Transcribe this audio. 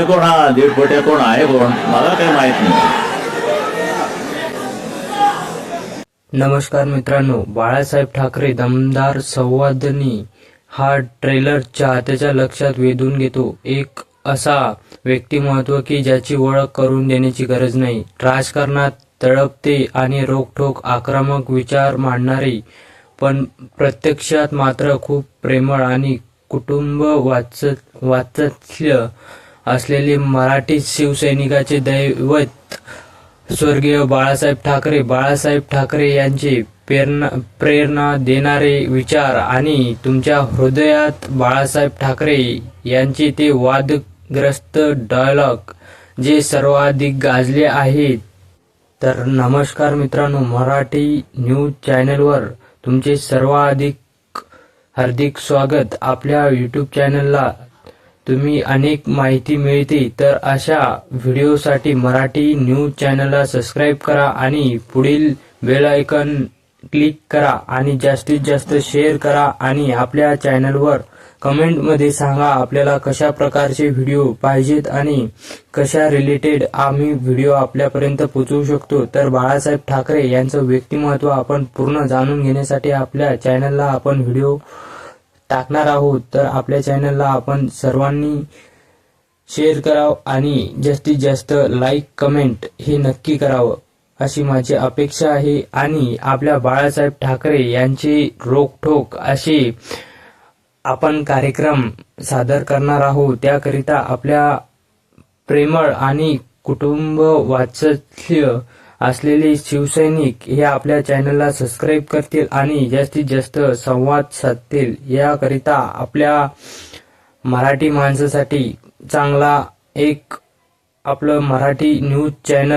आहे कोण? हा दीड कोण? आहे कोण? मला काही माहीत नाही. नमस्कार मित्रांनो बाळासाहेब ठाकरे दमदार संवादनी हा ट्रेलर चाहत्याच्या लक्षात वेधून घेतो. एक असा व्यक्तिमत्व की ज्याची ओळख करून देण्याची गरज नाही. राजकारणात तळपते आणि रोखठोक आक्रमक विचार मांडणारे पण प्रत्यक्षात मात्र खूप प्रेमळ आणि कुटुंब वाच वात्सल्य असलेले मराठी शिवसैनिकाचे दैवत स्वर्गीय बाळासाहेब ठाकरे. बाळासाहेब ठाकरे यांचे प्रेरणा प्रेरणा देणारे विचार आणि तुमच्या हृदयात बाळासाहेब ठाकरे यांचे ते वादग्रस्त डायलॉग जे सर्वाधिक गाजले आहेत तर नमस्कार मित्रांनो मराठी न्यूज चॅनलवर तुमचे सर्वाधिक हार्दिक स्वागत. आपल्या यूट्यूब चॅनलला तुम्ही अनेक माहिती मिळते तर अशा व्हिडिओसाठी मराठी न्यूज चॅनलला सबस्क्राईब करा आणि पुढील बेल आयकन क्लिक करा आणि जास्तीत जास्त शेअर करा आणि आपल्या चॅनलवर कमेंटमध्ये सांगा आपल्याला कशा प्रकारचे व्हिडिओ पाहिजेत आणि कशा रिलेटेड आम्ही व्हिडिओ आपल्यापर्यंत पोहोचवू शकतो. तर बाळासाहेब ठाकरे यांचं व्यक्तिमत्व आपण पूर्ण जाणून घेण्यासाठी आपल्या चॅनलला आपण व्हिडिओ टाकणार आहोत तर आपल्या चॅनलला आपण सर्वांनी शेअर करावं आणि जास्तीत जास्त लाईक कमेंट हे नक्की करावं अशी माझी अपेक्षा आहे. आणि आपल्या बाळासाहेब ठाकरे यांचे रोकठोक असे आपण कार्यक्रम सादर करणार आहोत. त्याकरिता आपल्या प्रेमळ आणि कुटुंब वात्सल्य असलेले शिवसैनिक हे आपल्या चॅनलला सबस्क्राईब करतील आणि जास्तीत जास्त संवाद साधतील. याकरिता आपल्या मराठी माणसासाठी चांगला एक आपलं मराठी न्यूज चॅनल